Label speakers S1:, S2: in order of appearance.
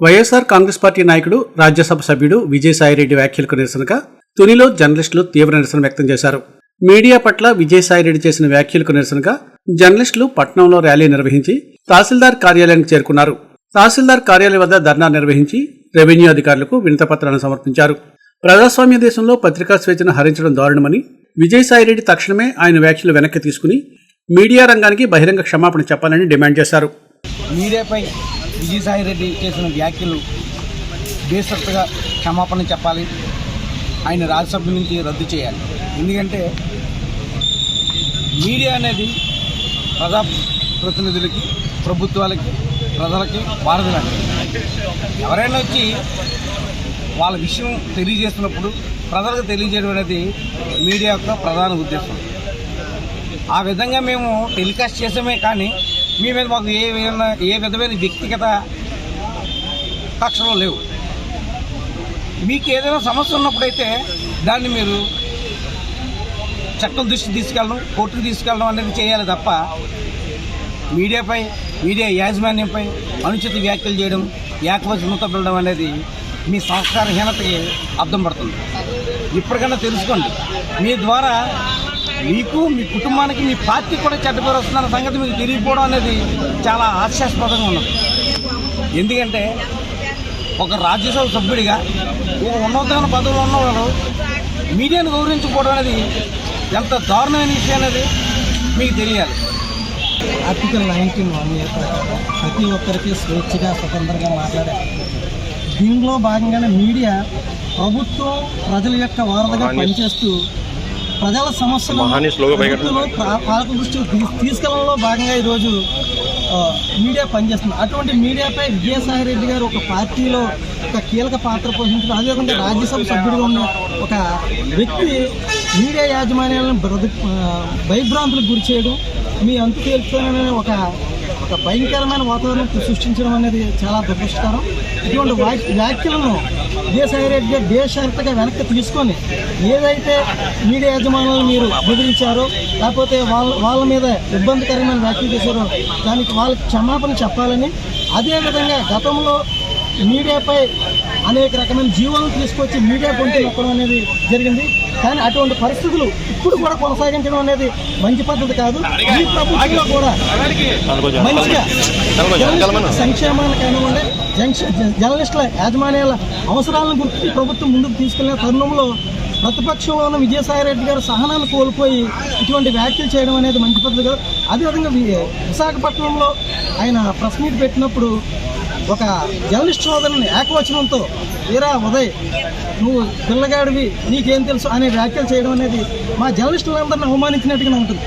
S1: YSR Congress party నాయకుడు రాజ్యసభ సభ్యుడు విజయసాయిరెడ్డి వ్యాఖ్యలకు నిరసనగా తునిలో జర్నలిస్టులు తీవ్ర నిరసన వ్యక్తం చేశారు. మీడియా పట్ల విజయసాయిరెడ్డి చేసిన వ్యాఖ్యలకు నిరసనగా జర్నలిస్టులు పట్నంలో ర్యాలీ నిర్వహించి తహసీల్దార్ కార్యాలయానికి చేరుకున్నారు. తహసీల్దార్ కార్యాలయం వద్ద ధర్నా నిర్వహించి రెవెన్యూ అధికారులకు వినతపత్రాలను సమర్పించారు. ప్రజాస్వామ్య దేశంలో పత్రికా స్వేచ్ఛను హరించడం దారుణమని విజయసాయిరెడ్డి తక్షణమే ఆయన వ్యాఖ్యలు వెనక్కి తీసుకుని మీడియా రంగానికి బహిరంగ క్షమాపణ చెప్పాలని డిమాండ్ చేశారు.
S2: మీడియాపై విజయసాయిరెడ్డి చేసిన వ్యాఖ్యలు బేసత్తుగా క్షమాపణ చెప్పాలి. ఆయన రాజ్యసభ నుంచి రద్దు చేయాలి. ఎందుకంటే మీడియా అనేది ప్రజా ప్రతినిధులకి ప్రభుత్వాలకి ప్రజలకి వారధులండి ఎవరైనా వచ్చి వాళ్ళ విషయం తెలియజేస్తున్నప్పుడు ప్రజలకు తెలియజేయడం అనేది మీడియా యొక్క ప్రధాన ఉద్దేశం. ఆ విధంగా మేము టెలికాస్ట్ చేసామే కానీ మీ మీద మాకు ఏ విధమైన ఏ విధమైన వ్యక్తిగత కక్షలు లేవు. మీకు ఏదైనా సమస్య ఉన్నప్పుడైతే దాన్ని మీరు చట్టం దృష్టి తీసుకెళ్ళడం కోర్టుకు తీసుకెళ్ళడం అనేది చేయాలి తప్ప మీడియాపై మీడియా యాజమాన్యంపై అనుచిత వ్యాఖ్యలు చేయడం ఏకవచనంతో వెళ్ళడం అనేది మీ సంస్కారహీనతకి అర్థం పడుతుంది. ఇప్పటికైనా తెలుసుకోండి. మీ ద్వారా మీకు మీ కుటుంబానికి మీ పార్టీ కూడా చెడ్డ పేరు వస్తుందన్న సంగతి మీకు తెలియకపోవడం అనేది చాలా హాస్యాస్పదంగా ఉన్నది ఎందుకంటే ఒక రాజ్యసభ సభ్యుడిగా ఒక ఉన్నతమైన పదవిలో ఉన్నవాడు మీడియాను గౌరవించకపోవడం అనేది ఎంత దారుణమైన విషయం అనేది మీకు తెలియాలి
S3: ఆర్టికల్ నైన్టీన్ వన్ ఇయర్ ప్రకారం ప్రతి ఒక్కరికి స్వేచ్ఛగా స్వతంత్రంగా మాట్లాడే హక్కు ఉంది. దీనిలో భాగంగానే మీడియా ప్రభుత్వం ప్రజల యొక్క వారధిగా పనిచేస్తూ ప్రజల ప్రా- పాలక దృష్టికి తీ- తీసుకెళ్ళడంలో భాగంగా ఈరోజు మీడియా పనిచేస్తుంది. అటువంటి మీడియాపై విజయసాయి రెడ్డి గారు ఒక పార్టీలో ఒక కీలక పాత్ర పోషించడం అదేవిధంగా రాజ్యసభ సభ్యుడిగా ఉన్న ఒక వ్యక్తి మీడియా యాజమాన్యాలను బ్రదు భయభ్రాంతులకు గురి చేయడం మీ అంతు తేల్చుతాననే ఒక ఒక భయంకరమైన వాతావరణం సృష్టించడం అనేది చాలా దురదృష్టకరం. ఇటువంటి వ్యాఖ్యలను విజయసాయి రెడ్డి గారు బేషరతుగా వెనక్కి తీసుకొని ఏదైతే మీడియా యజమానులు మీరు బెదిరించారో లేకపోతే వాళ్ళ వాళ్ళ మీద ఇబ్బందికరమైన వ్యాఖ్యలు చేశారో దానికి వాళ్ళకి క్షమాపణ చెప్పాలని అదేవిధంగా గతంలో మీడియాపై అనేక రకమైన జీవాలను తీసుకొచ్చి మీడియా గొంతు నొక్కడం అనేది జరిగింది. కానీ అటువంటి పరిస్థితులు ఇప్పుడు కూడా కొనసాగించడం అనేది మంచి పద్ధతి కాదు. ఈ ప్రభుత్వంలో కూడా మంచిగా సంక్షేమాన్ని కానివ్వండి జ- జర్నలిస్టుల యాజమాన్యాల అవసరాలను గుర్తించి ప్రభుత్వం ముందుకు తీసుకెళ్ళిన తరుణంలో ప్రతిపక్షంలో ఉన్న విజయసాయి రెడ్డి గారు సహనాన్ని కోల్పోయి ఇటువంటి వ్యాఖ్యలు చేయడం అనేది మంచి పద్ధతి కాదు. అదేవిధంగా విశాఖపట్నంలో ఆయన ప్రెస్ మీట్ పెట్టినప్పుడు ఒక జర్నలిస్ట్ సోదరుని ఏకవచనంతో ఈరా ఉదయ్ నువ్వు పిల్లగాడివి నీకేం తెలుసు? అనే వ్యాఖ్యలు చేయడం అనేది మా జర్నలిస్టులందరినీ అవమానించినట్టుగా ఉంటుంది.